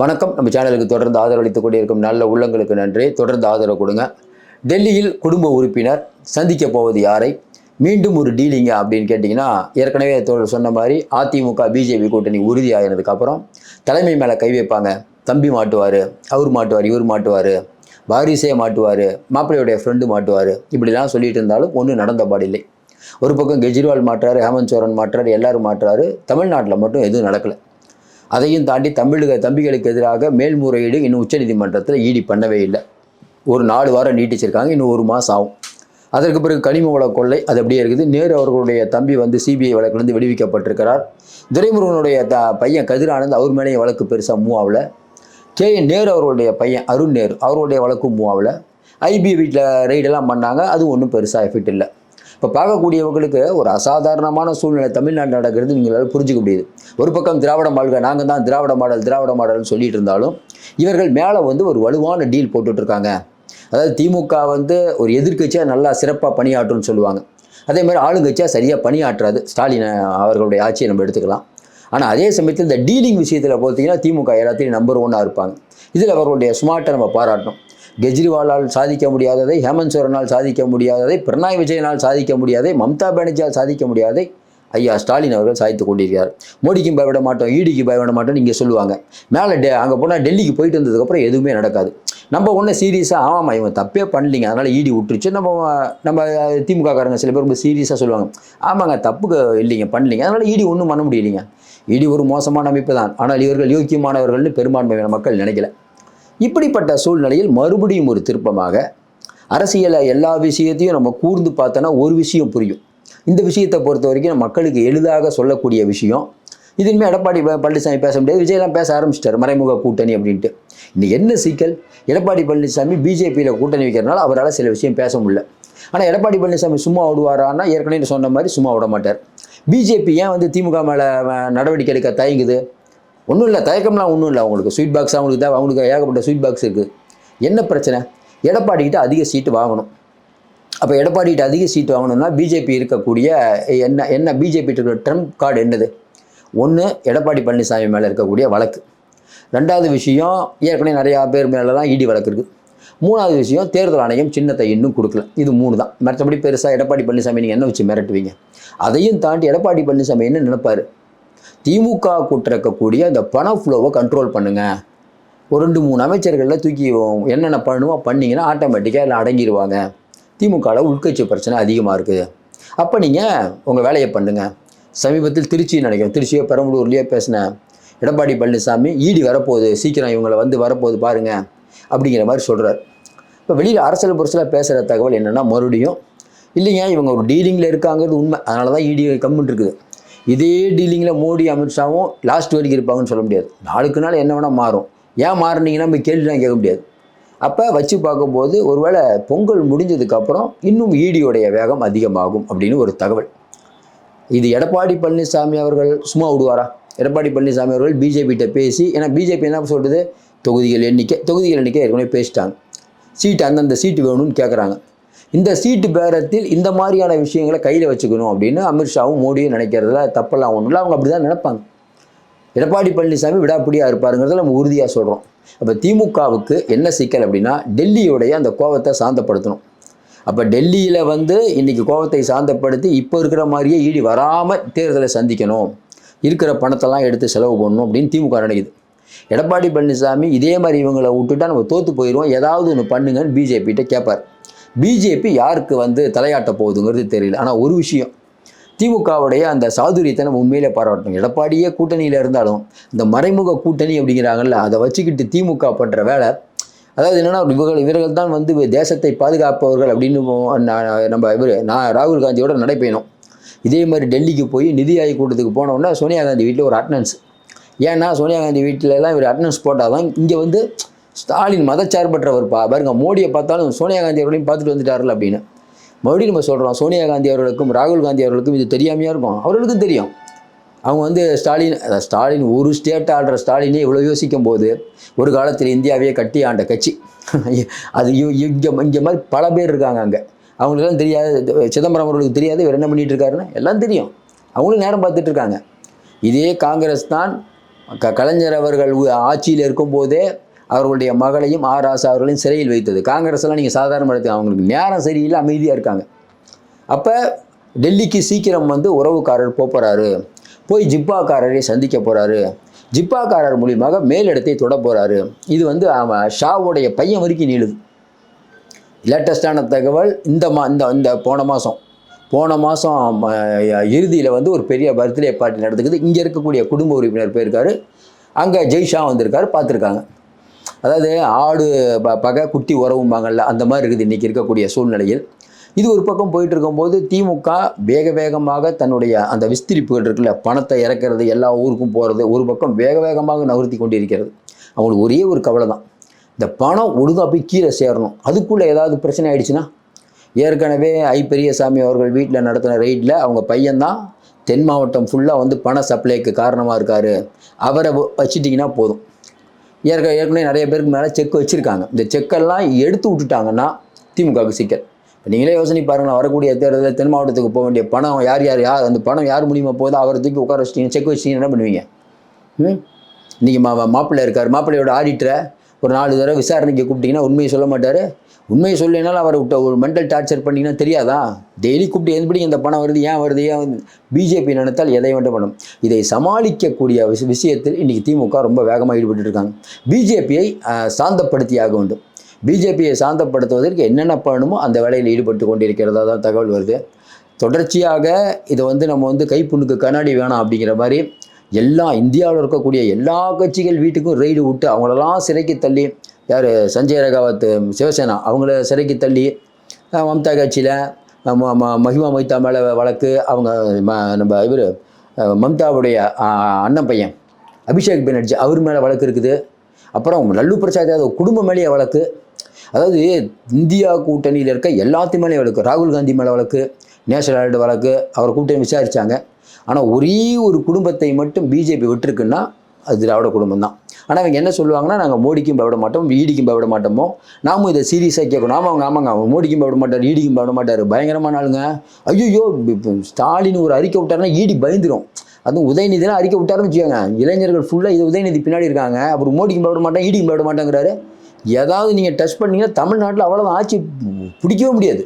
வணக்கம். நம்ம சேனலுக்கு தொடர்ந்து ஆதரவளித்து கொண்டிருக்கும் நல்ல உள்ளங்களுக்கு நன்றி. தொடர்ந்து ஆதரவு கொடுங்க. டெல்லியில் குடும்ப உறுப்பினர் சந்திக்க போவது யாரை? மீண்டும் ஒரு டீலிங்க அப்படின்னு கேட்டிங்கன்னா ஏற்கனவே தோழர் சொன்ன மாதிரி அதிமுக பிஜேபி கூட்டணி உறுதியாகினதுக்கப்புறம் தலைமை மேலே கை வைப்பாங்க. தம்பி மாட்டுவார் அவர் மாட்டுவார் இவர் மாட்டுவார் வாரிசே மாட்டுவார் மாப்பிள்ளையுடைய ஃப்ரெண்டு மாட்டுவார். இப்படிலாம் சொல்லிட்டு இருந்தாலும் ஒன்றும் நடந்த பாடில்லை ஒரு பக்கம் கெஜ்ரிவால் மாட்டுறாரு ஹேமந்த் சோரன் மாட்டுறாரு எல்லாரும் மாட்டுறாரு. தமிழ்நாட்டில் மட்டும் எதுவும் நடக்கலை. அதையும் தாண்டி தமிழக தம்பிகளுக்கு எதிராக மேல்முறையீடு இன்னும் உச்சநீதிமன்றத்தில் ஈடி பண்ணவே இல்லை. ஒரு நாலு வாரம் நீட்டிச்சிருக்காங்க இன்னும் ஒரு மாதம் ஆகும். அதற்கு பிறகு கனிம வள கொள்ளை அது அப்படியே இருக்குது. நேரு அவர்களுடைய தம்பி வந்து சிபிஐ வழக்கிலிருந்து விடுவிக்கப்பட்டிருக்கிறார். துரைமுருகனுடைய த பையன் கதிரானந்த் அவர் மேலேயும் வழக்கு பெருசாக மூவ் ஆகலை. கே என் நேரு அவர்களுடைய பையன் அருண் நேரு அவருடைய வழக்கும் மூவ் ஆகலை. ஐபி வீட்டில் ரெய்டெல்லாம் பண்ணாங்க அது ஒன்றும் பெருசாக எஃபெக்ட் இல்லை. இப்போ பார்க்கக்கூடியவங்களுக்கு ஒரு அசாதாரணமான சூழ்நிலை தமிழ்நாட்டில் நடக்கிறது நீங்களால் புரிஞ்சுக்க முடியுது. ஒரு பக்கம் திராவிட மாடல் நாங்கள் தான் திராவிட மாடல் திராவிட மாடல்னு சொல்லிட்டு இருந்தாலும் இவர்கள் மேலே வந்து ஒரு வலுவான டீல் போட்டுட்ருக்காங்க அதாவது திமுக வந்து ஒரு எதிர்க்கட்சியாக நல்லா சிறப்பாக பணியாற்றும்னு சொல்லுவாங்க. அதே மாதிரி ஆளுங்கட்சியாக சரியாக பணியாற்றாது. ஸ்டாலின் அவர்களுடைய ஆட்சியை நம்ம எடுத்துக்கலாம். ஆனால் அதே சமயத்தில் இந்த டீலிங் விஷயத்தில் பார்த்தீங்கன்னா திமுக எல்லாத்தையும் நம்பர் ஒன்னாக இருப்பாங்க. இதில் அவர்களுடைய ஸ்மார்ட்டை நம்ம பாராட்டணும். கெஜ்ரிவாலால் சாதிக்க முடியாததை ஹேமந்த் சோரனால் சாதிக்க முடியாததை பினராயி விஜயனால் சாதிக்க முடியாதை மம்தா பானர்ஜியால் சாதிக்க முடியாதை ஐயா ஸ்டாலின் அவர்கள் சாதித்து கொண்டிருக்கிறார். மோடிக்கும் பயப்பட மாட்டோம் ஈடிக்கு பயப்பட மாட்டோம் நீங்கள் சொல்லுவாங்க. மேலே டெ அங்கே போனால் டெல்லிக்கு போயிட்டு வந்ததுக்கப்புறம் எதுவுமே நடக்காது. நம்ம ஒன்று சீரியஸாக ஆமாம்மா இவன் தப்பே பண்ணலிங்க. அதனால் ஈடி விட்டுருச்சு நம்ம நம்ம திமுக காரங்க சில பேர் ரொம்ப சீரியஸாக சொல்லுவாங்க. ஆமாங்க தப்பு இல்லைங்க பண்ணலிங்க. அதனால் ஈடி ஒன்றும் பண்ண முடியலைங்க. ஈடி ஒரு மோசமான அமைப்பு தான். ஆனால் இவர்கள் யோக்கியமானவர்கள்னு பெரும்பான்மையான மக்கள் நினைக்கல. இப்படிப்பட்ட சூழ்நிலையில் மறுபடியும் ஒரு திருப்பமாக அரசியலை எல்லா விஷயத்தையும் நம்ம கூர்ந்து பார்த்தோன்னா ஒரு விஷயம் புரியும். இந்த விஷயத்தை பொறுத்த வரைக்கும் மக்களுக்கு எளிதாக சொல்லக்கூடிய விஷயம். இதுவுமே எடப்பாடி பழனிசாமி பேச முடியாது. விஜயெல்லாம் பேச ஆரம்பிச்சிட்டார். மறைமுக கூட்டணி அப்படின்ட்டு. இன்னைக்கு என்ன சிக்கல்? எடப்பாடி பழனிசாமி பிஜேபியில் கூட்டணி வைக்கிறனால அவரால் சில விஷயம் பேச முடியல. ஆனால் எடப்பாடி பழனிசாமி சும்மா விடுவாரான்னா ஏற்கனவே சொன்ன மாதிரி சும்மா விட மாட்டார் பிஜேபி ஏன் வந்து திமுக மேலே நடவடிக்கை எடுக்க தயங்குது? ஒன்றும் இல்லை தயக்கம்லாம் ஒன்றும் இல்லை அவங்களுக்கு. ஸ்வீட் பாக்ஸ் அவங்களுக்கு தான் அவங்களுக்கு ஏகப்பட்ட ஸ்வீட் பாக்ஸ் இருக்குது என்ன பிரச்சனை? எடப்பாடிக்கிட்ட அதிக சீட்டு வாங்கணும். அப்போ எடப்பாடிகிட்ட அதிக சீட்டு வாங்கணும்னா பிஜேபி இருக்கக்கூடிய என்ன என்ன பிஜேபி இருக்கிற ட்ரம்ப் கார்டு என்னது? ஒன்று எடப்பாடி பழனிசாமி மேலே இருக்கக்கூடிய வழக்கு. ரெண்டாவது விஷயம் ஏற்கனவே நிறையா பேர் மேலெலாம் இடி வழக்கு இருக்குது மூணாவது விஷயம் தேர்தல் ஆணையம் சின்னத்தை இன்னும் கொடுக்கல. இது மூணு தான் மற்றபடி பெருசாக எடப்பாடி பழனிசாமி நீங்கள் என்ன வச்சு மிரட்டுவீங்க? அதையும் தாண்டி எடப்பாடி பழனிசாமி என்ன நினைப்பார்? திமுக கூட்டிருக்கக்கூடிய அந்த பண ஃப்ளோவை கண்ட்ரோல் பண்ணுங்க. ஒரு ரெண்டு மூணு அமைச்சர்களில் தூக்கி என்னென்ன பண்ணுமோ பண்ணீங்கன்னா ஆட்டோமேட்டிக்காக எல்லாம் அடங்கிடுவாங்க திமுகவில் உள்கட்சி பிரச்சனை அதிகமாக இருக்குது. அப்போ நீங்கள் உங்கள் வேலையை பண்ணுங்கள் சமீபத்தில் திருச்சி நினைக்கிறேன் திருச்சியோ பெரம்பலூர்லேயோ பேசினேன் எடப்பாடி பழனிசாமி ஈடி வரப்போகுது சீக்கிரம் இவங்களை வந்து வரப்போகுது பாருங்கள் அப்படிங்கிற மாதிரி சொல்கிறார் இப்போ வெளியில் அரசியல் புரட்சியில் பேசுகிற தகவல் என்னென்னா மறுபடியும் இல்லைங்க இவங்க ஒரு டீலிங்கில் இருக்காங்கிறது உண்மை. அதனால தான் இடி கம்முன் இருக்குது. இதே டீலிங்கில் மோடி அமித்ஷாவும் லாஸ்ட் வரைக்கும் இருப்பாங்கன்னு சொல்ல முடியாது. நாளுக்கு நாள் என்ன வேணால் மாறும். ஏன் மாறினீங்கன்னா நம்ம கேள்விலாம் கேட்க முடியாது. அப்போ வச்சு பார்க்கும்போது ஒருவேளை பொங்கல் முடிஞ்சதுக்கப்புறம் இன்னும் ஈடியோடைய வேகம் அதிகமாகும் அப்படின்னு ஒரு தகவல். இது எடப்பாடி பழனிசாமி அவர்கள் சும்மா விடுவாரா? எடப்பாடி பழனிசாமி அவர்கள் பிஜேபிகிட்ட பேசி ஏன்னா பிஜேபி என்ன சொல்கிறது தொகுதிகள் எண்ணிக்கை தொகுதிகள் எண்ணிக்கை ஏற்கனவே பேசிட்டாங்க. சீட்டு அந்தந்த சீட்டு வேணும்னு கேட்குறாங்க இந்த சீட்டு பேரத்தில் இந்த மாதிரியான விஷயங்களை கையில் வச்சுக்கணும் அப்படின்னு அமித்ஷாவும் மோடியும் நினைக்கிறதுல தப்பெல்லாம் ஒன்றும் இல்லை. அவங்க அப்படி தான் நினைப்பாங்க. எடப்பாடி பழனிசாமி விடாப்பிடியாக இருப்பாருங்கிறத நம்ம உறுதியாக சொல்கிறோம் அப்போ திமுகவுக்கு என்ன சிக்கல் அப்படின்னா டெல்லியோடைய அந்த கோவத்தை சாந்தப்படுத்தணும். அப்போ டெல்லியில் வந்து இன்றைக்கி கோவத்தை சாந்தப்படுத்தி இப்போ இருக்கிற மாதிரியே ஈடி வராமல் தேர்தலை சந்திக்கணும். இருக்கிற பணத்தெல்லாம் எடுத்து செலவு பண்ணணும் அப்படின்னு திமுக நினைக்குது. எடப்பாடி பழனிசாமி இதே மாதிரி இவங்களை விட்டுட்டா நம்ம தோற்று போயிடுவோம் ஏதாவது ஒன்று பண்ணுங்கன்னு பிஜேபிகிட்ட கேட்பார். பிஜேபி யாருக்கு வந்து தலையாட்ட போகுதுங்கிறது தெரியல. ஆனால் ஒரு விஷயம் திமுகவுடைய அந்த சாதுரியத்தை நம்ம உண்மையிலே பாராட்டணும். எடப்பாடியே கூட்டணியில் இருந்தாலும் இந்த மறைமுக கூட்டணி அப்படிங்கிறாங்கல்ல அதை வச்சுக்கிட்டு திமுக பண்ணுற வேலை அதாவது என்னென்னா இவர்கள் இவர்கள் தான் வந்து தேசத்தை பாதுகாப்பவர்கள் அப்படின்னு நம்ம இவர் நான் ராகுல் காந்தியோட நடைபயணம். இதே மாதிரி டெல்லிக்கு போய் நிதி ஆய்வு கூட்டத்துக்கு போனோன்னா சோனியா காந்தி வீட்டில் ஒரு அட்டனன்ஸ் ஏன்னா சோனியா காந்தி வீட்டிலலாம் இவர் அட்டனன்ஸ் போட்டால் தான் இங்கே வந்து ஸ்டாலின் மதச்சார்பற்றவர் பா பாருங்க மோடியை பார்த்தாலும் சோனியா காந்தி அவர்களையும் பார்த்துட்டு வந்துட்டார்கள் அப்படின்னு. மறுபடியும் நம்ம சொல்கிறோம் சோனியா காந்தி அவர்களுக்கும் ராகுல் காந்தி அவர்களுக்கும் இது தெரியாமையாக இருக்கும்? அவர்களுக்கும் தெரியும். அவங்க வந்து ஸ்டாலின் ஸ்டாலின் ஒரு ஸ்டேட் ஆடுற ஸ்டாலினே இவ்வளோ யோசிக்கும் போது ஒரு காலத்தில் இந்தியாவையே கட்டி ஆண்ட கட்சி. அது இங்கே இங்கே மாதிரி பல பேர் இருக்காங்க அங்கே. அவங்களுக்கெல்லாம் தெரியாது சிதம்பரம் அவர்களுக்கு தெரியாது இவர் என்ன பண்ணிட்டு இருக்காருன்னு? எல்லாம் தெரியும். அவங்களும் நேரம் பார்த்துட்டு இருக்காங்க. இதே காங்கிரஸ் தான் க கலைஞர் அவர்கள் உ- ஆட்சியில் இருக்கும்போதே அவர்களுடைய மகளையும் ஆர் ஆசா அவர்களையும் சிறையில் வைத்தது. காங்கிரஸ் எல்லாம் நீங்கள் சாதாரண எடுத்து அவங்களுக்கு நேரம் சரியில்லை அமைதியாக இருக்காங்க. அப்போ டெல்லிக்கு சீக்கிரம் வந்து உறவுக்காரர் போகிறாரு போய் ஜிப்பாக்காரரை சந்திக்க போகிறாரு ஜிப்பாக்காரர் மூலியமாக மேலிடத்தை தொட போகிறாரு இது வந்து அவன் ஷாவுடைய பையன் வரைக்கும் நீளுது. லேட்டஸ்டான தகவல் இந்த மா இந்த இந்த போன மாதம் போன மாதம் இறுதியில் வந்து ஒரு பெரிய பர்த்டே பார்ட்டி நடந்துக்குது. இங்கே இருக்கக்கூடிய குடும்ப உறுப்பினர் போயிருக்காரு. அங்கே ஜெய்ஷா வந்திருக்காரு பார்த்துருக்காங்க. அதாவது ஆடு ப- பகை குட்டி உறவும்பாங்கள்ல அந்த மாதிரி இருக்குது இன்றைக்கி இருக்கக்கூடிய சூழ்நிலையில். இது ஒரு பக்கம் போயிட்டு இருக்கும்போது திமுக வேக வேகமாக தன்னுடைய அந்த விஸ்திரிப்புகள் இருக்குல்ல பணத்தை இறக்கிறது எல்லா ஊருக்கும் போகிறது ஒரு பக்கம் வேக வேகமாக நகர்த்தி கொண்டிருக்கிறது. அவங்களுக்கு ஒரே ஒரு கவலை தான். இந்த பணம் ஒழுங்காக போய் கீழே சேரணும். அதுக்குள்ளே ஏதாவது பிரச்சனை ஆயிடுச்சுன்னா ஏற்கனவே ஐ பெரியசாமி அவர்கள் வீட்டில் நடத்தின ரெய்டில் அவங்க பையன்தான் தென் மாவட்டம் ஃபுல்லாக வந்து பண சப்ளைக்கு காரணமாக இருக்கார். அவரை வ- போதும். ஏற்க ஏற்கனவே நிறைய பேருக்கு மேலே செக் வச்சுருக்காங்க. இந்த செக்கெல்லாம் எடுத்து விட்டுட்டாங்கன்னா திமுகவுக்கு சிக்கல். இப்போ நீங்களே யோசனை பாருங்களேன் வரக்கூடிய தேர்தலில் தென் மாவட்டத்துக்கு போக வேண்டிய பணம் யார் யார் யார் அந்த பணம் யார் மூலியமாக போதோ அவரை தூக்கி உட்கார வச்சிட்டீங்க செக் வச்சிட்டீங்க என்ன பண்ணுவீங்க? ம்? இன்றைக்கி மா மாப்பிள்ளை இருக்கார் மாப்பிள்ளையோட ஆடிட்டரை ஒரு நாலு தடவை விசாரணைக்கு கூப்பிட்டீங்கன்னா உண்மையை சொல்ல மாட்டார். உண்மையை சொல்லினாலும் அவரை விட்ட ஒரு மென்டல் டார்ச்சர் பண்ணிங்கன்னா தெரியாதா? டெய்லி கூப்பிட்டு எப்படி இந்த பணம் வருது ஏன் வருது ஏன் வந்து பிஜேபி நினைத்தால் எதை வேண்டும் பண்ணும் இதை சமாளிக்கக்கூடிய விஷயத்தில் இன்றைக்கி திமுக ரொம்ப வேகமாக ஈடுபட்டு இருக்காங்க. பிஜேபியை சாந்தப்படுத்தி ஆக வேண்டும். பிஜேபியை சாந்தப்படுத்துவதற்கு என்னென்ன பண்ணணுமோ அந்த வேலையில் ஈடுபட்டு கொண்டிருக்கிறதா தான் தகவல் வருது. தொடர்ச்சியாக இதை வந்து நம்ம வந்து கைப்புண்ணுக்கு கண்ணாடி வேணாம் அப்படிங்கிற மாதிரி எல்லா இந்தியாவில் இருக்கக்கூடிய எல்லா கட்சிகள் வீட்டுக்கும் ரெய்டு விட்டு அவங்களெல்லாம் சிறைக்கு தள்ளி யார்? சஞ்சய் ரகாவத் சிவசேனா அவங்கள சிறைக்கு தள்ளி மம்தா கட்சியில் மஹிமா மொய்தா மேலே வழக்கு அவங்க ம- நம்ம இவர் மம்தாவுடைய அண்ணன் பையன் அபிஷேக் பெனர்ஜி அவர் மேலே வழக்கு இருக்குது. அப்புறம் லல்லு பிரசாத் யாதவ் குடும்பம் மேலேயே வழக்கு. அதாவது இந்தியா கூட்டணியில் இருக்க எல்லாத்து மேலேயும் வழக்கு. ராகுல் காந்தி மேலே வழக்கு நேஷனல் வழக்கு அவர் கூட்டணி விசாரித்தாங்க ஆனால் ஒரே ஒரு குடும்பத்தை மட்டும் பிஜேபி விட்டுருக்குன்னா அது திராவிட குடும்பம் தான் ஆனால் அவங்க என்ன சொல்லுவாங்கன்னா நாங்கள் மோடிக்கும் பயப்பட மாட்டோம் ஈடிக்கும் பயப்பட மாட்டோமோ? நாமும் இதை சீரியஸாக கேட்கணும். ஆமாம் அவங்க ஆமாங்க அவங்க மோடிக்கும் பயப்பட மாட்டார் ஈடிக்கும் பயப்பட மாட்டார். பயங்கரமான ஆளுங்க. ஐயோ ஸ்டாலின் ஒரு அறிக்கை விட்டாருன்னா ஈடி பயந்துரும். அதுவும் உதயநிதினா அறிக்கை விட்டாருன்னு வச்சுக்கோங்க. இளைஞர்கள் ஃபுல்லாக இது உதயநிதி பின்னாடி இருக்காங்க. அப்புறம் மோடிக்கும் பயப்பட மாட்டேன் ஈடிக்கும் பயப்பட மாட்டேங்கிறாரு. ஏதாவது நீங்கள் டச் பண்ணீங்கன்னா தமிழ்நாட்டில் அவ்வளோதான் ஆட்சி பிடிக்கவே முடியாது.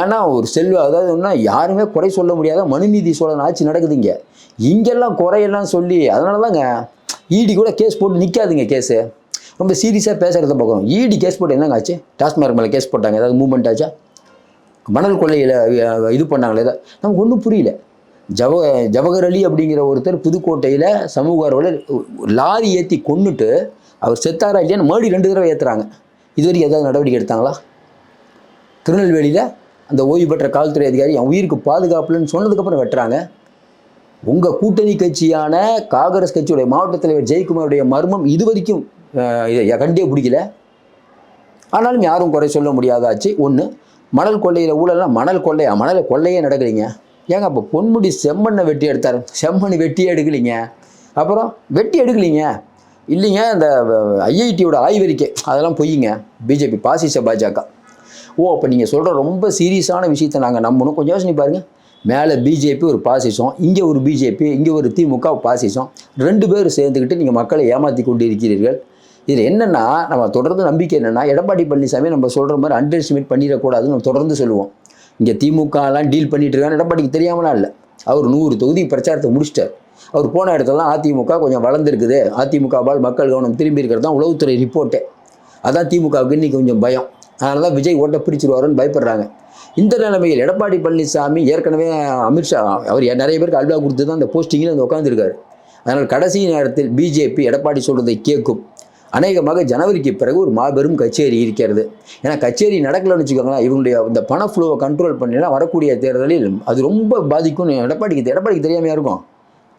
ஏன்னா ஒரு செல்வ அதாவது ஒன்றா யாருமே குறை சொல்ல முடியாத மனுநீதி சோழன் ஆட்சி நடக்குதுங்க இங்கெல்லாம் குறையெல்லாம் சொல்லி அதனால தாங்க ஈடி கூட கேஸ் போட்டு நிற்காதுங்க கேஸு ரொம்ப சீரியஸாக பேசுகிறத பார்க்குறோம் ஈடி கேஸ் போட்டு என்னங்க ஆச்சு? டாஸ்மார்க் மேலே கேஸ் போட்டாங்க. ஏதாவது மூவ்மெண்ட் ஆச்சா? மணல் கொள்ளையில் இது பண்ணாங்களே ஏதாவது நமக்கு ஒன்றும் புரியல. ஜவ ஜவஹர் அலி அப்படிங்கிற ஒருத்தர் புதுக்கோட்டையில் சமூக ஆர்வலர் லாரி ஏற்றி கொன்னுட்டு அவர் செத்தாரா இல்லையான்னு மறுபடி ரெண்டு தடவை ஏற்றுறாங்க இது வரைக்கும் ஏதாவது நடவடிக்கை எடுத்தாங்களா? திருநெல்வேலியில் அந்த ஓய்வு பெற்ற காவல்துறை அதிகாரி அவன் உயிருக்கு பாதுகாப்புலன்னு சொன்னதுக்கப்புறம் வெட்டுறாங்க. உங்கள் கூட்டணி கட்சியான காங்கிரஸ் கட்சியுடைய மாவட்ட தலைவர் ஜெயக்குமாருடைய மர்மம் இது வரைக்கும் கண்டே பிடிக்கல. ஆனாலும் யாரும் குறை சொல்ல முடியாதாச்சு. ஒன்று மணல் கொள்ளையில் ஊழலாம் மணல் கொள்ளையா? மணல் கொள்ளையே நடக்கலைங்க. ஏங்க அப்போ பொன்முடி செம்மண்ணை வெட்டி எடுத்தார். செம்மண் வெட்டியே எடுக்கலீங்க. அப்புறம் வெட்டி எடுக்கலீங்க. இல்லைங்க இந்த ஐஐடியோட ஆய்வறிக்கை. அதெல்லாம் பொய்யுங்க பிஜேபி பாசிச பாஜக. ஓ அப்போ நீங்கள் சொல்கிற ரொம்ப சீரியஸான விஷயத்தை நாங்கள் நம்பணும். கொஞ்சம் யோசனை பாருங்கள் மேலே பிஜேபி ஒரு பாசிசம் இங்கே ஒரு பிஜேபி இங்கே ஒரு திமுக பாசிசம். ரெண்டு பேரும் சேர்ந்துக்கிட்டு நீங்கள் மக்களை ஏமாற்றி கொண்டு இருக்கிறீர்கள் இதில் என்னென்னா நம்ம தொடர்ந்து நம்பிக்கை என்னென்னா எடப்பாடி பழனிசாமி நம்ம சொல்கிற மாதிரி அண்டர் எஸ்டிமேட் பண்ணிடக்கூடாதுன்னு நம்ம தொடர்ந்து சொல்லுவோம். இங்கே திமுகலாம் டீல் பண்ணிட்டு இருக்கான்னு எடப்பாடிக்கு தெரியாமலாம் இல்லை. அவர் நூறு தொகுதி பிரச்சாரத்தை முடிச்சிட்டார். அவர் போன இடத்துலலாம் அதிமுக கொஞ்சம் வளர்ந்துருக்குது. அதிமுகவால் மக்கள் கவனம் திரும்பி இருக்கிறது தான் உளவுத்துறை ரிப்போர்ட்டே அதான் திமுகவுக்கு இன்னைக்கு கொஞ்சம் பயம். அதனால தான் விஜய் ஓட்ட பிரிச்சுருவாருன்னு பயப்படுறாங்க. இந்த நிலைமையில் எடப்பாடி பழனிசாமி ஏற்கனவே அமித்ஷா அவர் நிறைய பேருக்கு அல்வா கொடுத்து தான் அந்த போஸ்டிங்கில் வந்து உட்காந்துருக்காரு அதனால் கடைசி நேரத்தில் பிஜேபி எடப்பாடி சொல்கிறதை கேட்கும். அநேகமாக ஜனவரிக்கு பிறகு ஒரு மாபெரும் கச்சேரி இருக்கிறது. ஏன்னா கச்சேரி நடக்கலைன்னு வச்சுக்கோங்களேன் இவங்களுடைய இந்த பண ஃப்ளோவை கண்ட்ரோல் பண்ணினா வரக்கூடிய தேர்தலில் அது ரொம்ப பாதிக்கும் எடப்பாடிக்கு எடப்பாடிக்கு தெரியாமையாக இருக்கும்.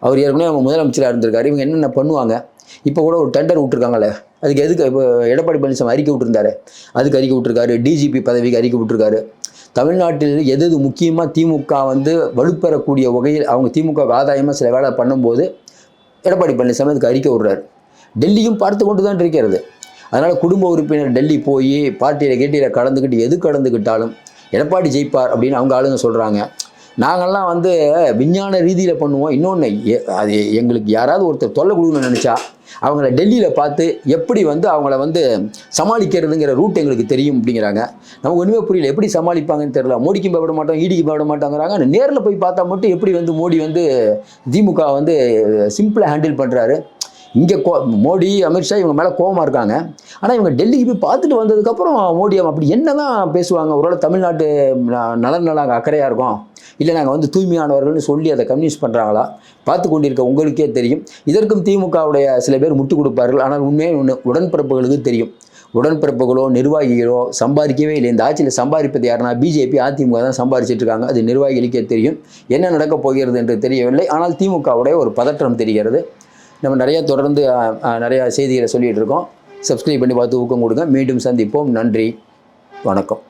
அவர் ஏற்கனவே அவங்க முதலமைச்சராக இருந்திருக்காரு இவங்க என்னென்ன பண்ணுவாங்க? இப்போ கூட ஒரு டெண்டர் விட்டுருக்காங்களே அதுக்கு எதுக்கு இப்போ எடப்பாடி பழனிசாமி அறிக்கை விட்டுருந்தாரு. அதுக்கு அறிக்கை விட்டுருக்காரு டிஜிபி பதவிக்கு அறிக்கை விட்டுருக்காரு. தமிழ்நாட்டில் எது எது முக்கியமாக திமுக வந்து வலுப்பெறக்கூடிய வகையில் அவங்க திமுக ஆதாயமாக சில வேலை பண்ணும்போது எடப்பாடி பழனிசாமி அதுக்கு அறிக்கை விடுறாரு. டெல்லியும் பார்த்து கொண்டு தான் இருக்கிறது. அதனால் குடும்ப உறுப்பினர் டெல்லி போய் பார்ட்டியில் கேட்டியில் கலந்துக்கிட்டு எது கலந்துக்கிட்டாலும் எடப்பாடி ஜெயிப்பார் அப்படின்னு அவங்க ஆளுங்க சொல்கிறாங்க நாங்கள்லாம் வந்து விஞ்ஞான ரீதியில் பண்ணுவோம். இன்னொன்று அது எங்களுக்கு யாராவது ஒருத்தர் தொல்லை கொடுக்கணும்னு நினச்சா அவங்கள டெல்லியில் பார்த்து எப்படி வந்து அவங்கள வந்து சமாளிக்கிறதுங்கிற ரூட் எங்களுக்கு தெரியும் அப்படிங்கிறாங்க. நமக்கு ஒன்றுமே புரியல. எப்படி சமாளிப்பாங்கன்னு தெரியல. மோடிக்கும் பயப்பட மாட்டோம் ஈடிக்கு பயப்பட மாட்டாங்கிறாங்க. ஆனால் நேரில் போய் பார்த்தா மட்டும் எப்படி வந்து மோடி வந்து திமுக வந்து சிம்பிளாக ஹேண்டில் பண்ணுறாரு இங்கே கோ மோடி அமித்ஷா இவங்க மேலே கோபமாக இருக்காங்க. ஆனால் இவங்க டெல்லிக்கு போய் பார்த்துட்டு வந்ததுக்கப்புறம் மோடி அப்படி என்ன தான் பேசுவாங்க? ஒருவேளை தமிழ்நாட்டு ந- நலன் நல அக்கறையாக இருக்கும். இல்லை நாங்கள் வந்து தூய்மையானவர்கள்னு சொல்லி அதை கன்வின்ஸ் பண்ணுறாங்களா பார்த்து கொண்டிருக்க உங்களுக்கே தெரியும். இதற்கும் திமுகவுடைய சில பேர் முட்டு கொடுப்பார்கள். ஆனால் உண்மையே ஒன்று உடன்பிறப்புகளுக்கு தெரியும். உடன்பிறப்புகளோ நிர்வாகிகளோ சம்பாதிக்கவே இல்லை. இந்த ஆட்சியில் சம்பாதிப்பது யாருன்னா பிஜேபி அதிமுக தான் சம்பாதிச்சிட்டு இருக்காங்க. அது நிர்வாகிகளுக்கே தெரியும். என்ன நடக்கப் போகிறது என்று தெரியவில்லை. ஆனால் திமுகவுடைய ஒரு பதற்றம் தெரிகிறது. நம்ம நிறைய தொடர்ந்து நிறையா செய்திகளை சொல்லிகிட்டு இருக்கோம். சப்ஸ்கிரைப் பண்ணி பார்த்து ஊக்கம் கொடுங்க. மீண்டும் சந்திப்போம். நன்றி. வணக்கம்.